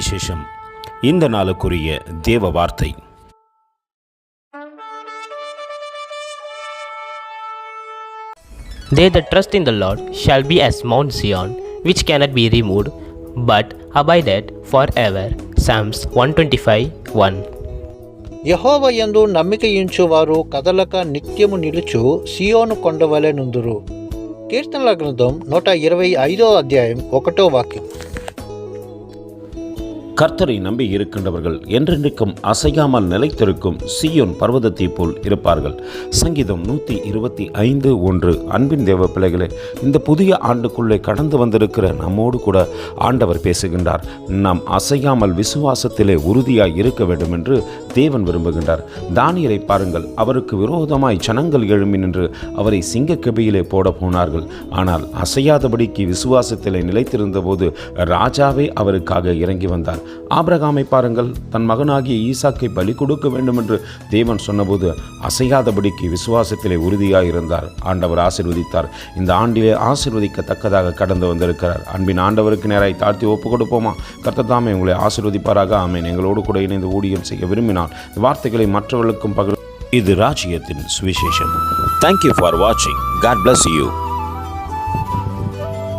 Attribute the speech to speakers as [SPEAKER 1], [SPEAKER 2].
[SPEAKER 1] சுவிசேஷம் இந்த நாளுக்குரிய தேவ வார்த்தை
[SPEAKER 2] They that trust in the Lord shall be as Mount Zion, which cannot be removed, but abideth forever. Psalms 125 1.
[SPEAKER 3] యహోవ యందు నమ్మికయించువారు కదలక నిత్యము నిలుచు సియోను కొండవలె నుందురు కీర్తనల గ్రంథం నూట ఇరవై ఐదో అధ్యాయం ఒకటో వాక్యం
[SPEAKER 1] கர்த்தரை நம்பி இருக்கின்றவர்கள் என்றென்றைக்கும் அசையாமல் நிலைத்திருக்கும் சீயோன் பர்வதத்தை போல் இருப்பார்கள். சங்கீதம் நூற்றி இருபத்தி ஐந்து ஒன்று. அன்பின் தேவ பிள்ளைகளே இந்த புதிய ஆண்டுக்குள்ளே கடந்து வந்திருக்கிற நம்மோடு கூட ஆண்டவர் பேசுகின்றார். நாம் அசையாமல் விசுவாசத்திலே உறுதியாக இருக்க வேண்டும் என்று தேவன் விரும்புகின்றார். தானியலை பாருங்கள் அவருக்கு விரோதமாய் ஜனங்கள் எழும்பி நின்று அவரை சிங்கக்கபியிலே போட போனார்கள். ஆனால் அசையாதபடிக்கு விசுவாசத்திலே நிலைத்திருந்த போது ராஜாவே அவருக்காக இறங்கி வந்தார். ஆபிரகாமை பாருங்கள் தன் மகனாகிய ஈசாக்கை பலி கொடுக்க வேண்டும் என்று தேவன் சொன்னபோது அசையாதபடிக்கு விசுவாசத்திலே உறுதியாக இருந்தார் ஆண்டவர் ஆசிர்வதித்தார். இந்த ஆண்டிலே ஆசிர்வதிக்கத்தக்கதாக கடந்து வந்திருக்கிறார். அன்பின் ஆண்டவருக்கு நேராய் தாழ்த்தி ஒப்பு கொடுப்போமா கர்த்ததாமே உங்களை ஆசிர்வதிப்பாராக. ஆமேன். எங்களோடு கூட இணைந்து ஊழியம் செய்ய கூறினான். இந்த வார்த்தைகளை மற்றவர்களுக்கும் பகிர் இது ராஜ்யத்தின் சுவிசேஷம். தேங்க்யூ ஃபார் வாட்சிங் காட் பிளஸ் யூ